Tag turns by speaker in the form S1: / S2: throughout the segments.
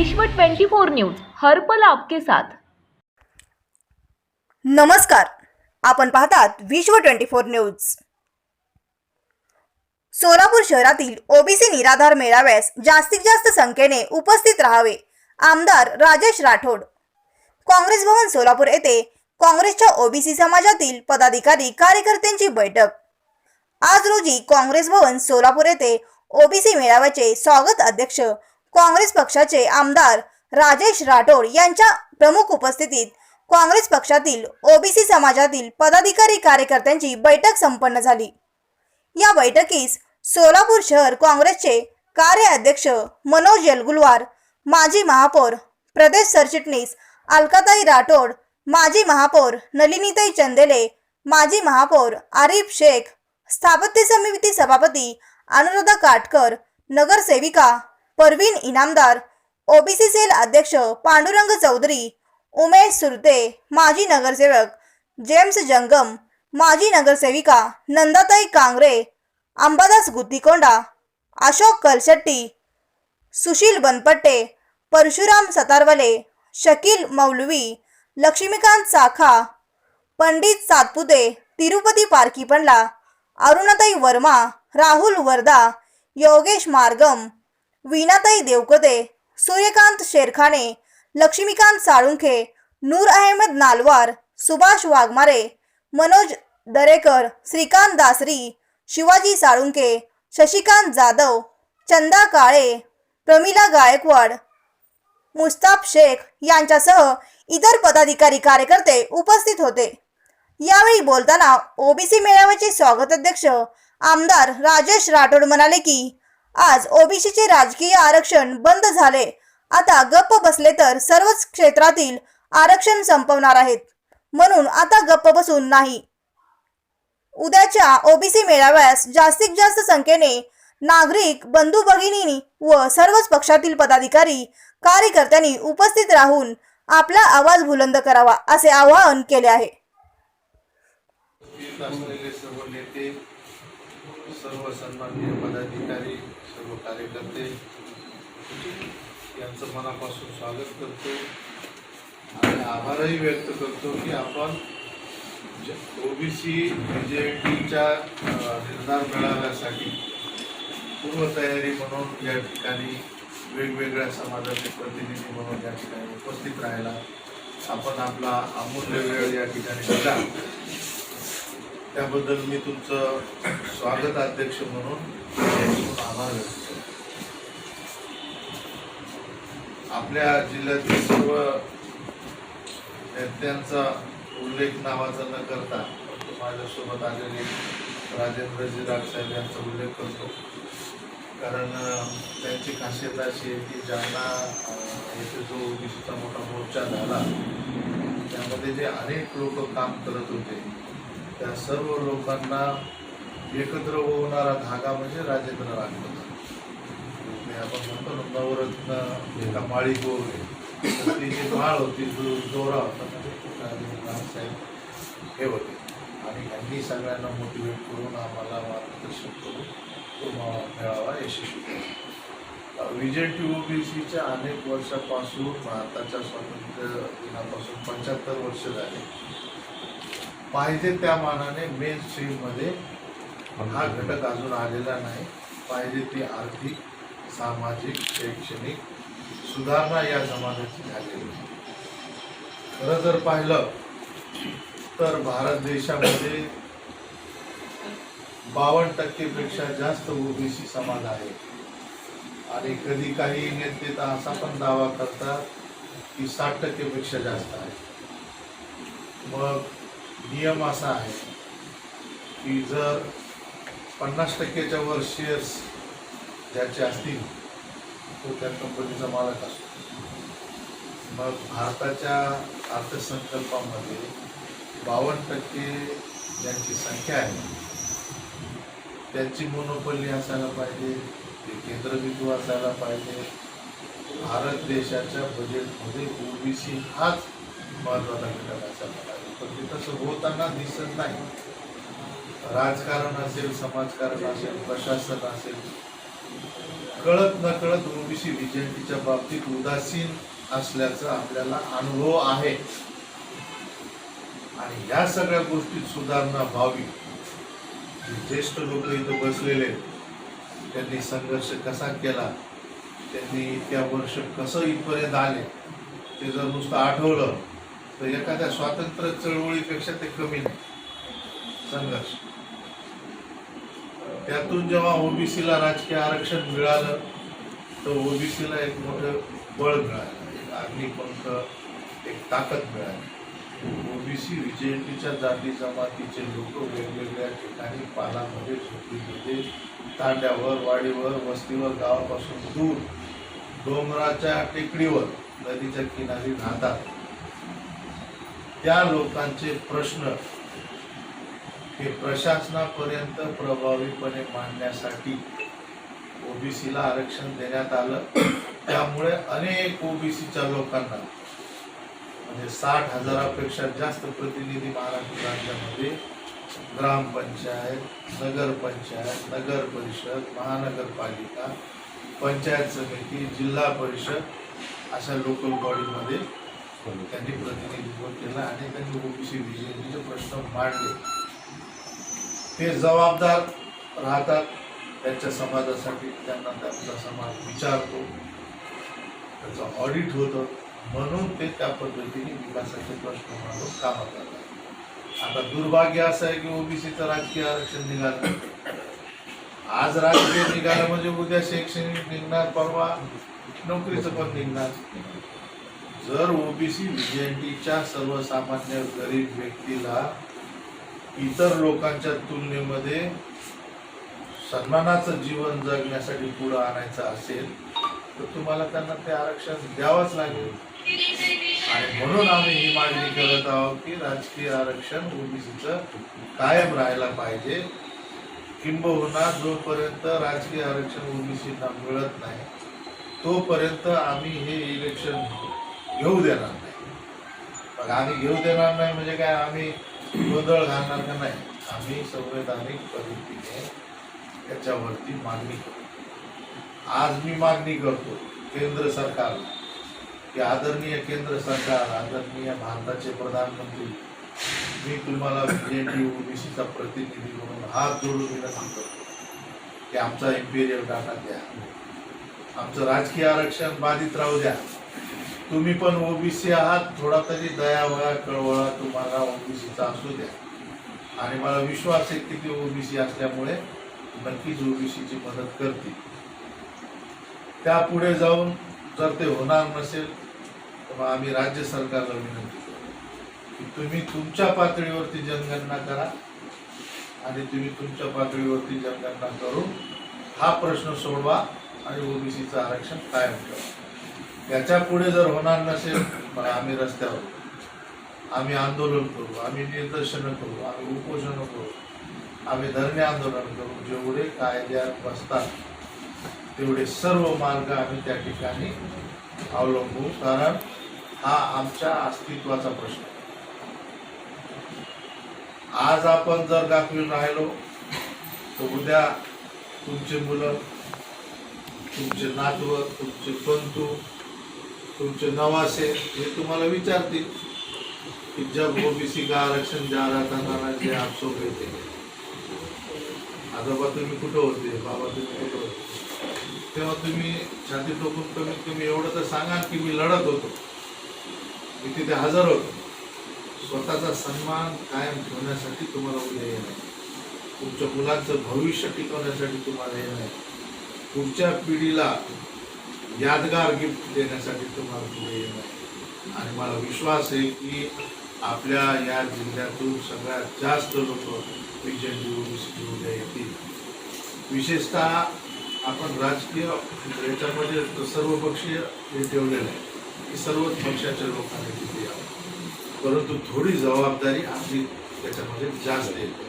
S1: विश्व 24 न्यूज हर पल आपके साथ.
S2: नमस्कार. आपण पाहतात विश्व ट्वेंटी फोर न्यूज. सोलापूर शहरातील ओबीसी निराधार मेळाव्यास जास्तीत जास्त संख्येने उपस्थित राहावे आमदार राजेश राठोड. काँग्रेस भवन सोलापूर येथे काँग्रेसच्या ओबीसी समाजातील पदाधिकारी कार्यकर्त्यांची बैठक. आज रोजी काँग्रेस भवन सोलापूर येथे ओबीसी मेळाव्याचे स्वागत अध्यक्ष काँग्रेस पक्षाचे आमदार राजेश राठोड यांच्या प्रमुख उपस्थितीत काँग्रेस पक्षातील ओबीसी समाजातील पदाधिकारी कार्यकर्त्यांची बैठक संपन्न झाली. या बैठकीस सोलापूर शहर काँग्रेसचे कार्य अध्यक्ष मनोज येलगुलवार माजी महापौर प्रदेश सरचिटणीस अलकाताई राठोड माजी महापौर नलिनीताई चंदेले माजी महापौर आरिफ शेख स्थापत्य समिती सभापती अनुराधा काटकर नगरसेविका परवीन इनामदार ओबीसी सेल अध्यक्ष पांडुरंग चौधरी उमेश सुरते माजी नगरसेवक जेम्स जंगम माजी नगरसेविका नंदाताई कांगरे अंबादास गुत्तीकोंडा अशोक कलशेट्टी सुशील बनपट्टे परशुराम सतारवले शकील मौलवी लक्ष्मीकांत साखा पंडित सातपुते तिरुपती पारकीपंडला अरुणाताई वर्मा राहुल वर्धा योगेश मार्गम वीणाताई देवकते सूर्यकांत शेरखाने लक्ष्मीकांत साळुंखे नूर अहमद नालवार सुभाष वाघमारे मनोज दरेकर श्रीकांत दासरी शिवाजी साळुंके शशिकांत जाधव चंदा काळे प्रमिला गायकवाड मुस्ताफ शेख यांच्यासह इतर पदाधिकारी कार्यकर्ते उपस्थित होते. यावेळी बोलताना ओबीसी मेळाव्याचे स्वागताध्यक्ष आमदार राजेश राठोड म्हणाले की आज ओबीसीचे राजकीय आरक्षण बंद झाले. आता गप्प बसले तर सर्वच क्षेत्रातील आरक्षण संपवणार आहेत. म्हणून आता गप्प बसून नाही. उद्याच्या ओबीसी मेळाव्यास जास्तीत जास्त संख्येने नागरिक बंधू भगिनी व सर्वच पक्षातील पदाधिकारी कार्यकर्त्यांनी उपस्थित राहून आपला आवाज बुलंद करावा असे आवाहन केले आहे.
S3: सर्व नेते सर्व सन्माननीय पदाधिकारी सर्व कार्यकर्ते यांचं मनापासून स्वागत करतो आणि आभारही व्यक्त करतो की आपण ओबीसी टीच्या निर्धार मिळाव्यासाठी पूर्वतयारी म्हणून या ठिकाणी वेगवेगळ्या समाजाचे प्रतिनिधी म्हणून या ठिकाणी उपस्थित राहायला आपण आपला अमूल्य वेळ या ठिकाणी दिला. त्याबद्दल मी तुमचं स्वागत अध्यक्ष म्हणून आभार व्यक्त करतो. आपल्या जिल्ह्यातील सर्व नेत्यांचा उल्लेख नावाचा न करता माझ्यासोबत आलेले राजेंद्र जिराग साहेब यांचा उल्लेख करतो. कारण त्यांची खासियत अशी आहे की ज्यांना येथे जो ओबीसीचा मोठा मोर्चा झाला त्यामध्ये जे अनेक लोक काम करत होते त्या सर्व लोकांना एकत्र होणारा धागा म्हणजे राजेंद्र राठोड ते आपण म्हणतो ना नवरत्न एका माळी गोर ती जी माळ होती जो दोरा होता ना, राजेंद्र हे होते. आणि यांनी सगळ्यांना मोटिवेट करून आम्हाला मार्गदर्शन करून तो मा- मेळावा यशस्वी विजय टी ओ बी सीच्या अनेक वर्षापासून भारताच्या स्वातंत्र्य दिनापासून पंच्याहत्तर वर्ष झाले. पाहिजे त्या मानाने मेन स्ट्रीममध्ये हा घटक अजून आलेला नाही. पाहिजे ती आर्थिक सामाजिक शैक्षणिक सुधारणा या समाजाची झालेली खरं जर पाहिलं तर भारत देशामध्ये बावन्न टक्केपेक्षा जास्त ओबीसी समाज आहे. आणि कधी काही नेते तर असा पण दावा करतात की साठ टक्केपेक्षा जास्त आहे. मग नियम असा आहे की जर पन्नास टक्क्याच्या वर शेअर्स ज्याचे असतील तो त्या कंपनीचा मालक असतो. मग भारताच्या अर्थसंकल्पामध्ये बावन्न टक्के ज्यांची संख्या आहे त्यांची मोनोपल्ली असायला पाहिजे ते केंद्रबिंदू असायला पाहिजे. भारत देशाच्या बजेटमध्ये ओबीसी हाच महत्त्वाचा घटक असायला पाहिजे. पण ते तसं होताना दिसत नाही. राजकारण असेल समाजकारण असेल प्रशासन असेल कळत न कळत ओबीसी व्हिजंटीच्या बाबतीत उदासीन असल्याचा आपल्याला अनुभव आहे. आणि या सगळ्या गोष्टीत सुधारणा व्हावी. ज्येष्ठ लोक इथं बसलेले त्यांनी संघर्ष कसा केला त्यांनी इतक्या वर्ष कसं इथपर्यंत आले ते जर नुसतं आठवलं तर एखाद्या स्वातंत्र्य चळवळीपेक्षा ते कमी नाही. संघर्ष. त्यातून जेव्हा ओबीसीला राजकीय आरक्षण मिळालं तर ओबीसीला एक मोठं बळ मिळालं. एक अग्निपंख एक ताकद मिळाली. ओबीसी विजयंतीच्या जाती जमातीचे लोक वेगवेगळ्या ठिकाणी पालामध्ये झोपडीमध्ये तांड्यावर वाडीवर वस्तीवर गावापासून दूर डोंगराच्या टेकडीवर नदीच्या किनारी राहतात त्या लोकांचे प्रश्न हे प्रशासनापर्यंत प्रभावीपणे मांडण्यासाठी ओबीसीला आरक्षण देण्यात आलं. त्यामुळे अनेक ओबीसीच्या लोकांना म्हणजे साठ हजारापेक्षा जास्त प्रतिनिधी महाराष्ट्र राज्यामध्ये ग्रामपंचायत नगरपंचायत नगर परिषद महानगरपालिका पंचायत समिती जिल्हा परिषद अशा लोकल बॉडीमध्ये त्यांनी प्रतिनिधित्व केलं आणि त्यांनी ओबीसी विजयचे प्रश्न मांडले. ते जबाबदार राहतात. त्यांच्या समाजासाठी त्यांना त्यांचा समाज विचारतो. त्याचं ऑडिट होतं. म्हणून ते त्या पद्धतीने विकासाचे प्रश्न मांडून कामं करतात. आता दुर्भाग्य असं आहे की ओबीसीचं राजकीय आरक्षण निघालं आज राजकीय निघालं म्हणजे उद्या शैक्षणिक निघणार परवा नोकरीचं पण निघणार. जर ओबीसी व्हीएनटीच्या सर्वसामान्य गरीब व्यक्तीला इतर लोकांच्या तुलनेमध्ये सन्मानाचं जीवन जगण्यासाठी पुढं आणायचं असेल तर तुम्हाला त्यांना ते आरक्षण द्यावंच लागेल. आणि म्हणून आम्ही ही मागणी करत आहोत की राजकीय आरक्षण ओबीसीचं कायम राहायला पाहिजे. किंबहुना जोपर्यंत राजकीय आरक्षण ओबीसीना मिळत नाही तोपर्यंत आम्ही हे इलेक्शन घेऊ देणार नाही. मग आम्ही घेऊ देणार नाही म्हणजे काय आम्ही गोंधळ घालणार का नाही? आम्ही संवैधानिक पद्धतीने त्याच्यावरती मागणी करू. आज मी मागणी करतो केंद्र सरकारला की आदरणीय केंद्र सरकार आदरणीय भारताचे प्रधानमंत्री मी तुम्हाला बीजेपी ओबीसीचा प्रतिनिधी म्हणून हात जोडून विनंती करतो की आमचा इम्पेरियल डाटा द्या. आमचं राजकीय आरक्षण बाधित राहू द्या. तुम्ही पण ओबीसी आहात थोडा तरी दया वया कळवळा तुम्हाला ओबीसीचा असू द्या. आणि मला विश्वास आहे की ते ओबीसी असल्यामुळे नक्कीच ओबीसीची मदत करतील. त्यापुढे जाऊन जर ते होणार नसेल तर मग आम्ही राज्य सरकारला विनंती करू की तुम्ही तुमच्या पातळीवरती जनगणना करा आणि तुम्ही तुमच्या पातळीवरती जनगणना करून हा प्रश्न सोडवा आणि ओबीसीचं आरक्षण कायम ठेवा. याच्यापुढे जर होणार नसेल मग आम्ही रस्त्यावर. आम्ही आंदोलन करू आम्ही निदर्शनं करू आम्ही उपोषणं करू आम्ही धरणे आंदोलन करू जेवढे कायद्यात बसतात तेवढे सर्व मार्ग आम्ही त्या ठिकाणी अवलंबू कारण हा आमच्या अस्तित्वाचा प्रश्न आज आपण जर दाखवून राहिलो तर उद्या तुमचे मुलं तुमचे नातवं तुमचे बंधू तुमचे नवासे हे तुम्हाला विचारतील कि जब ओबीसी का आरक्षण जा रहा था नाना जे आप सो गए थे आजोबा तुम्ही कुठं होते? बाबा तुम्ही कुठं होते? तेव्हा तुम्ही छाती टोकून कमीत कमी एवढं तर सांगा की मी लढत होतो. मी तिथे हजर होतो. स्वतःचा सन्मान कायम ठेवण्यासाठी तुम्हाला उद्या येणार तुमच्या मुलांचं भविष्य टिकवण्यासाठी तुम्हाला येणार पुढच्या पिढीला यादगार गिफ्ट देण्यासाठी तुम्हाला पुढे येणार. आणि मला विश्वास आहे की आपल्या या जिल्ह्यातून सगळ्यात जास्त लोक विजय ओबीसी उद्या येतील विशेषतः आपण राजकीय याच्यामध्ये सर्व पक्षीय हे ठेवलेलं आहे. की सर्वच पक्षाच्या लोकांनी तिथे यावं परंतु थोडी जबाबदारी आपली त्याच्यामध्ये जास्त येते.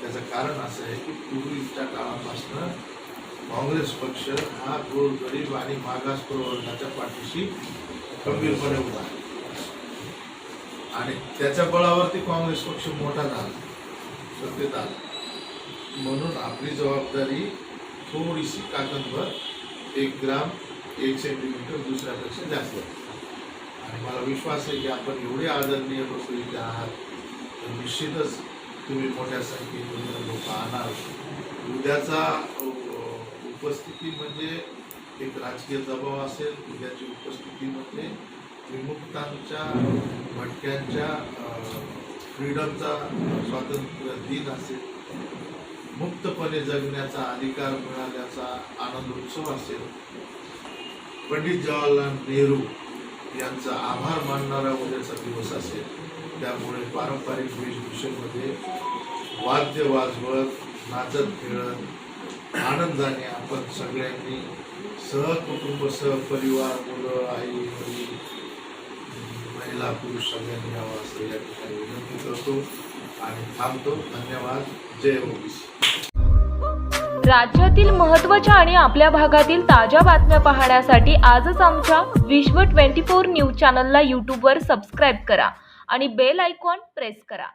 S3: त्याचं कारण असं आहे की पूर्वीच्या काळापासून काँग्रेस पक्ष हा गोरगरीब आणि मागास प्रवर्गाच्या पाठीशी गंभीरपणे उभा आहे. आणि त्याच्या बळावरती काँग्रेस पक्ष मोठा झाला सत्तेत आला. म्हणून आपली जबाबदारी थोडीशी कागदभर एक ग्राम एक सेंटीमीटर दुसऱ्यापेक्षा जास्त. आणि मला विश्वास आहे की आपण एवढे आदरणीय लोक इथे आहात तर निश्चितच तुम्ही मोठ्या संख्येने लोक आणाल. उद्याचा उपस्थिती म्हणजे एक राजकीय दबाव असेल त्याची उपस्थिती म्हणजे विमुक्तांच्या भटक्यांच्या फ्रीडमचा स्वातंत्र्य दिन असेल. मुक्तपणे जगण्याचा अधिकार मिळाल्याचा आनंद उत्सव असेल. पंडित जवाहरलाल नेहरू यांचा आभार मानणारा उद्याचा दिवस असेल. त्यामुळे पारंपरिक वेशभूषेमध्ये वाद्य वाजवत नाचत खेळत आनंदाने आपण सगळ्यांनी सहकुटुंब सहपरिवार मुलं आई वडील महिला पुरुष सगळ्यांनी यावं असं या ठिकाणी विनंती करतो आणि थांबतो. धन्यवाद. जय हो ओबीसी
S1: राज्यातील महत्त्वाच्या आणि आपल्या भागातील ताज्या बातम्या पाहण्यासाठी आजच आमच्या विश्व 24 न्यूज चॅनलला यूट्यूबवर सबस्क्राईब करा आणि बेल आयकॉन प्रेस करा.